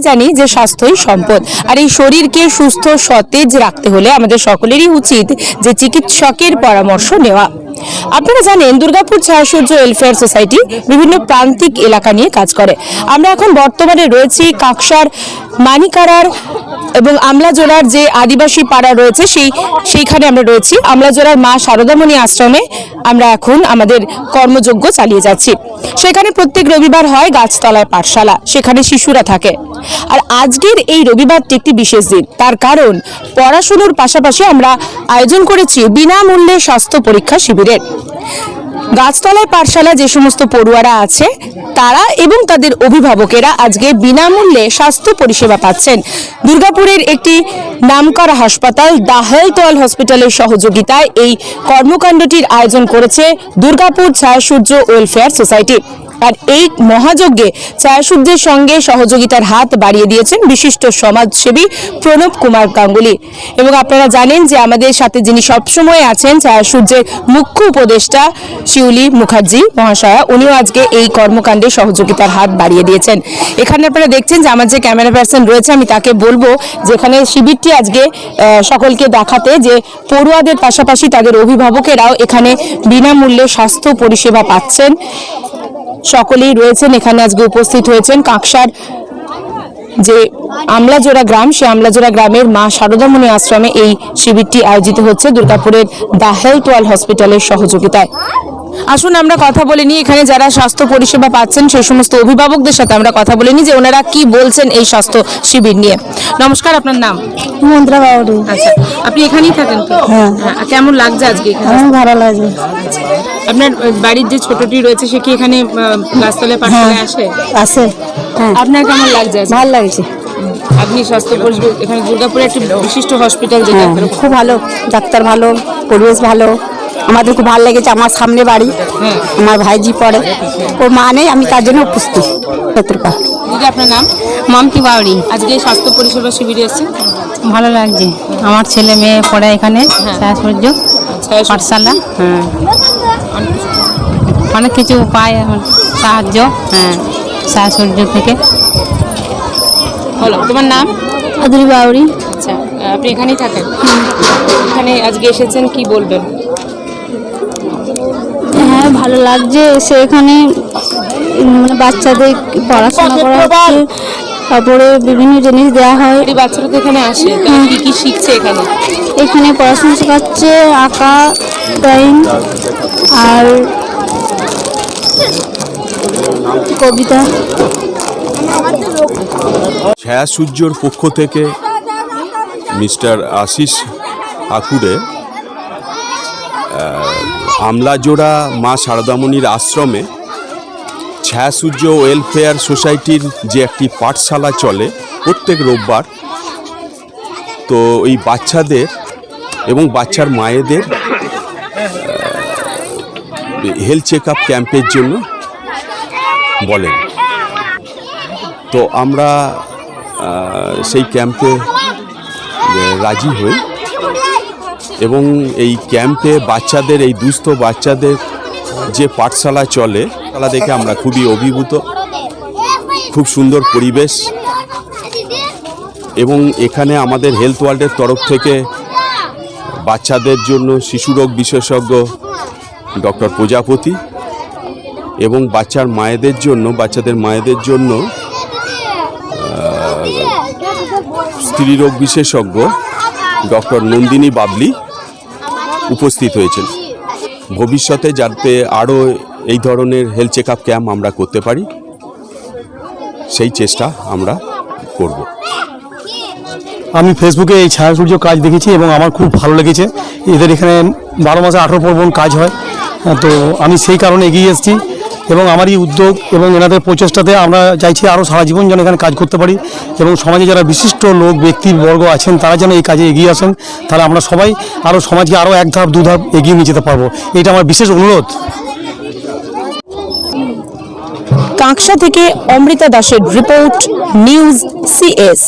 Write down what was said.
জানি যে স্বাস্থ্যই সম্পদ। আর এই শরীরকে সুস্থ, সতেজ রাখতে হলে আমাদের সকলেরই উচিত যে চিকিৎসকের পরামর্শ নেওয়া। আপনারা জানেন দুর্গাপুর ছায়াসূর্য ওয়েলফেয়ার সোসাইটি বিভিন্ন প্রান্তিক এলাকা নিয়ে কাজ করে। আমরা এখন বর্তমানে রয়েছি কাকসার, মানিকারার এবং আমলাজোড়ার যে আদিবাসী পাড়া রয়েছে সেই, সেইখানে আমরা রয়েছি। আমলাজোড়ার মা শারদামণি আশ্রমে আমরা এখন আমাদের কর্মযজ্ঞ চালিয়ে যাচ্ছি। সেখানে প্রত্যেক রবিবার হয় গাছতলায় পাঠশালা, সেখানে শিশুরা থাকে। আর আজকের এই রবিবারটি একটি বিশেষ দিন। তার কারণ, পড়াশুনোর পাশাপাশি আমরা আয়োজন করেছি বিনামূল্যে স্বাস্থ্য পরীক্ষা শিবিরের গাছতলায় পাঠশালা যে সমস্ত পড়ুয়ারা আছে, তারা এবং তাদের অভিভাবকেরা আজকে বিনামূল্যে স্বাস্থ্য পরিষেবা পাচ্ছেন। দুর্গাপুরের একটি নামকরা হাসপাতাল ওয়াল হসপিটালের সহযোগিতায় এই কর্মকাণ্ডটির আয়োজন করেছে দুর্গাপুর ছায়াসূর্য ওয়েলফেয়ার সোসাইটি। আর এই মহাযজ্ঞে ছায়াসূর্যের সঙ্গে সহযোগিতার হাত বাড়িয়ে দিয়েছেন বিশিষ্ট সমাজসেবী প্রণব কুমার গাঙ্গুলি। এবং আপনারা জানেন যে আমাদের সাথে যিনি সবসময় আছেন ছায়াসূর্যের মুখ্য উপদেষ্টা শিউলি মুখার্জি মহাশয়া, উনিও আজকে এই কর্মকাণ্ডে সহযোগিতার হাত বাড়িয়ে দিয়েছেন। এখানে আপনারা দেখছেন যে আমার যে ক্যামেরা পার্সন রয়েছে, আমি তাকে বলব যেখানে শিবিরটি আজকে সকলকে দেখাতে যে পড়ুয়াদের পাশাপাশি তাদের অভিভাবকেরাও এখানে বিনামূল্যে স্বাস্থ্য পরিষেবা পাচ্ছেন। সকলেই রয়েছেন, এখানে আজকে উপস্থিত হয়েছেন কাকসার যে আমলাজোড়া গ্রাম, সে আমলাজোড়া গ্রামের মা শারদামণি আশ্রমে এই শিবিরটি আয়োজিত হচ্ছে দুর্গাপুরের দ্য হেলথ ওয়াল হসপিটালের সহযোগিতায়। আসুন আমরা কথা বলে নিই। এখানে যারা স্বাস্থ্য পরিষেবা পাচ্ছেন সেই সমস্ত অভিভাবকদের সাথে আমরা কথা বলে নিই যে ওনারা কি বলছেন এই স্বাস্থ্য শিবির নিয়ে। নমস্কার আপনার নাম? মন্ত্রা বাউরি আচ্ছা আপনি এখানেই থাকেন তো? হ্যাঁ। হ্যাঁ, কেমন লাগছে আজকে এখানে? ভালো লাগছে। আপনার বাড়ির যে ছোটটি রয়েছে সে কি এখানে আহ, গাছতলায় পাঠশালায় আসে? আছে হ্যাঁ। আপনার কেমন লাগছে? ভালো লাগছে। আপনি স্বাস্থ্য পরিষেবা এখানে দুর্গাপুরে একটি বিশিষ্ট হসপিটাল যেটা হ্যাঁ খুব ভালো। ডাক্তার ভালো পরিবেশ ভালো। আমাদের খুব ভালো লেগেছে আমার সামনে বাড়ি হ্যাঁ। আমার ভাইজি পড়ে। ও মা নেই আমি তার জন্য উপস্থিত সতর্কা দিদি আপনার নাম? মামতি বাউরি। আজকে স্বাস্থ্য পরিষেবা শিবিরে এসেছেন ভালো লাগছে। আমার ছেলে মেয়ে পড়ে এখানে সূর্য পাঠশালা হ্যাঁ। অনেক কিছু। পায় আমার সাহায্য হ্যাঁ সূর্য থেকে। হলো তোমার নাম? আদুরি বাউরি। আচ্ছা আপনি এখানেই থাকেন? এখানে আজকে এসেছেন কি বলবেন? হ্যাঁ ভালো লাগছে এসে এখানে মানে বাচ্চাদের পড়াশোনা করা হচ্ছে। তারপরে বিভিন্ন জিনিস দেওয়া হয়। এই বাচ্চারা তো এখানে আসে তারা কি কি শিখছে এখানে? এখানে পড়াশোনা শেখাচ্ছে আঁকা ড্রয়িং আর কবিতা। ছায়া সূর্যর পক্ষ থেকে মিস্টার আশিস ঠাকুরে আমলাজোড়া মা সারদামণির আশ্রমে ছায়া সূর্য ওয়েলফেয়ার সোসাইটির যে একটি পাঠশালা চলে প্রত্যেক রোববার, তো এই বাচ্চাদের এবং বাচ্চার মায়েদের হেলথ চেক আপ ক্যাম্পের জন্য বলেন। তো আমরা সেই ক্যাম্পে রাজি হই। এবং এই ক্যাম্পে বাচ্চাদের, এই দুস্থ বাচ্চাদের যে পাঠশালা চলে তালা দেখে আমরা খুবই অভিভূত। খুব সুন্দর পরিবেশ। এবং এখানে আমাদের হেলথ ওয়ার্ল্ডের তরফ থেকে বাচ্চাদের জন্য শিশুরোগ বিশেষজ্ঞ ডক্টর প্রজাপতি এবং বাচ্চার মায়েদের জন্য, বাচ্চাদের মায়েদের জন্য স্ত্রীরোগ বিশেষজ্ঞ ডক্টর নন্দিনী বাবলি উপস্থিত হয়েছেন। ভবিষ্যতে যাতে আরও এই ধরনের হেলথ চেক আপ ক্যাম্প আমরা করতে পারি সেই চেষ্টা আমরা করব। আমি ফেসবুকে এই ছায়া সূর্য কাজ দেখেছি এবং আমার খুব ভালো লেগেছে। এদের এখানে বারো মাসে আঠেরো পর্বণ কাজ হয় হ্যাঁ, তো আমি সেই কারণে এগিয়ে এসেছি। এবং আমার এই উদ্যোগ এবং এনাদের প্রচেষ্টাতে আমরা চাইছি আরও সারা জীবন যেন এখানে কাজ করতে পারি এবং সমাজে যারা বিশিষ্ট লোক, ব্যক্তিবর্গ আছেন, তারা যেন এই কাজে এগিয়ে আসেন, তাহলে আমরা সবাই আরও সমাজকে আরও এক ধাপ, দু ধাপ এগিয়ে নিয়ে যেতে পারব। এটা আমার বিশেষ অনুরোধ। কাঁকসা থেকে অমৃতা দাসের রিপোর্ট, নিউজ, সিএস।